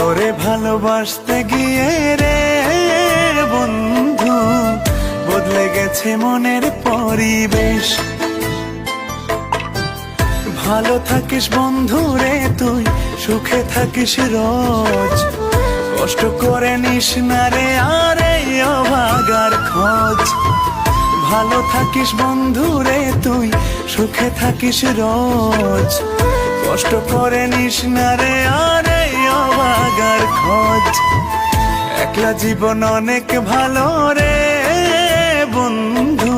তোরে ভালোবাসতে গিয়ে রে বন্ধু, বদলে গেছে মনের পরিবেশ। ভালো থাকিস বন্ধু রে তুই, সুখে থাকিস রোজ। কষ্ট করে নিস না রে আরে অভাগার খোঁজ। ভালো থাকিস বন্ধু রে তুই, সুখে থাকিস রোজ। কষ্ট করে নিস না রে আরে খোঁজ। একলা জীবন অনেক ভালো রে বন্ধু।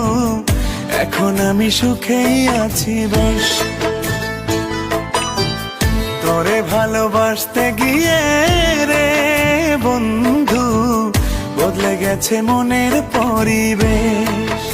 এখন আমি সুখেই আছি বেশ। তোরে ভালোবাসতে গিয়ে রে বন্ধু, বদলে গেছে মনের পরিবেশ।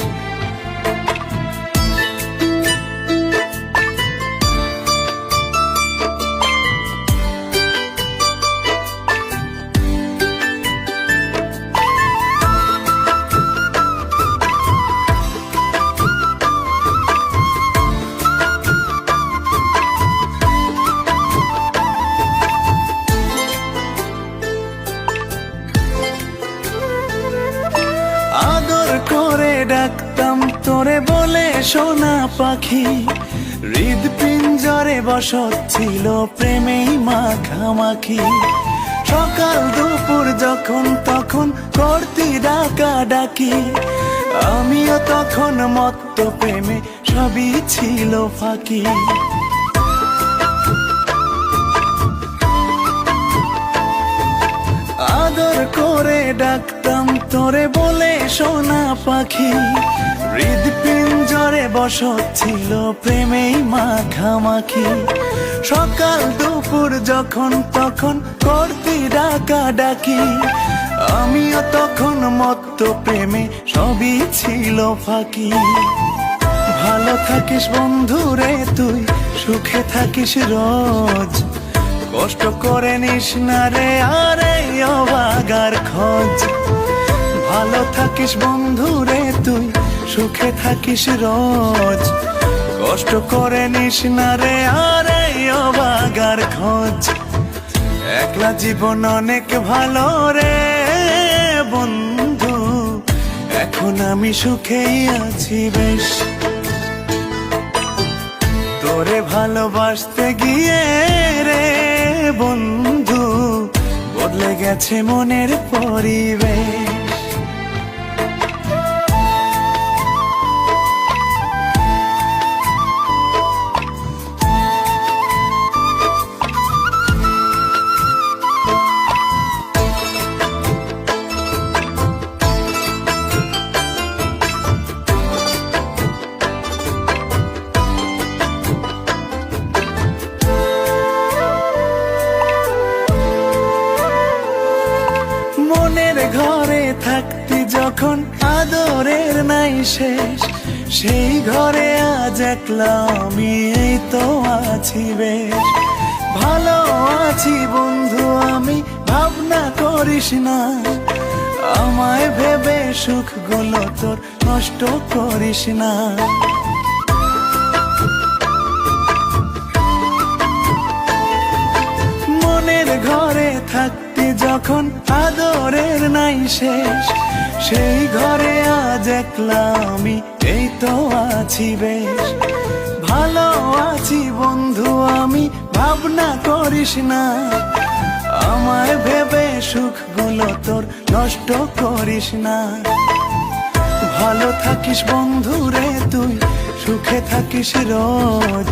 ডাকতাম, তোরে বলে সোনা পাখি। হৃদ পিঞ্জরে বসত ছিল প্রেমেই মাখামাখি। সকাল দুপুর যখন তখন করতি ডাকা ডাকি আমিও তখন মত্ত প্রেমে সবই ছিল ফাঁকি। আদর করে ডাকতাম, তোরে বলে সোনা পাখি। হৃদ পিঞ্জরে বসত ছিল প্রেমেই মাখামাখি। সকাল দুপুর যখন তখন করতি ডাকা ডাকি আমিও তখন মত্ত প্রেমে সবই ছিল ফাঁকি। ভালো থাকিস বন্ধু রে তুই, সুখে থাকিস রোজ। কষ্ট করে নিস না রে, আরে অবাগার খোঁজ। ভালো থাকিস বন্ধু রে তুই, সুখে থাকিস রোজ। কষ্ট করে নিস না রে, আরে অবাগার খোঁজ। একলা জীবন অনেক ভালো রে বন্ধু, এখন আমি সুখেই আছি বেশ। তোরে ভালোবাসতে গিয়ে রে বন্ধু বদলে গেছে মনের পরিবেশ। যখন আদরের নাই শেষ, সেই ঘরে আজ একলা আমি এই তো আছি বেশ। ভালো আছি বন্ধু, আমি ভাবনা করিস না। আমায় ভেবে সুখগুলো তোর নষ্ট করিস না। মনের ঘরে থাকতে যখন আদরের নাই শেষ, সেই ঘরে আজ একলা আমি, এই তো আছি বেশ। ভালো আছি বন্ধু আমি, ভাবনা করিস না। আমার ভেবে সুখগুলো তোর নষ্ট করিস না। ভালো থাকিস বন্ধু রে তুই, সুখে থাকিস রোজ।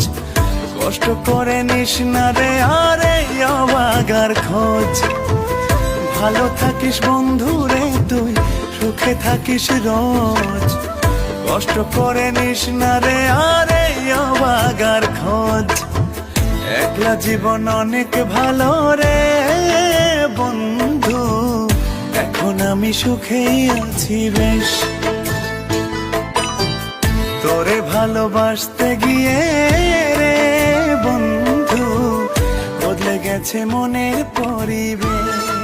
কষ্ট করে নিস না রে, আরে অবাগার খোঁজ। ভালো থাকিস বন্ধু রে তুই, সুখে থাকিস রোজ। কষ্ট করে নিস না রে, আরে অবাগার খোঁজ। একলা জীবন অনেক ভালো রে বন্ধু, এখন আমি সুখেই আছি বেশ। তোরে ভালোবাসতে গিয়ে রে বন্ধু বদলে গেছে মনের পরিবেশ।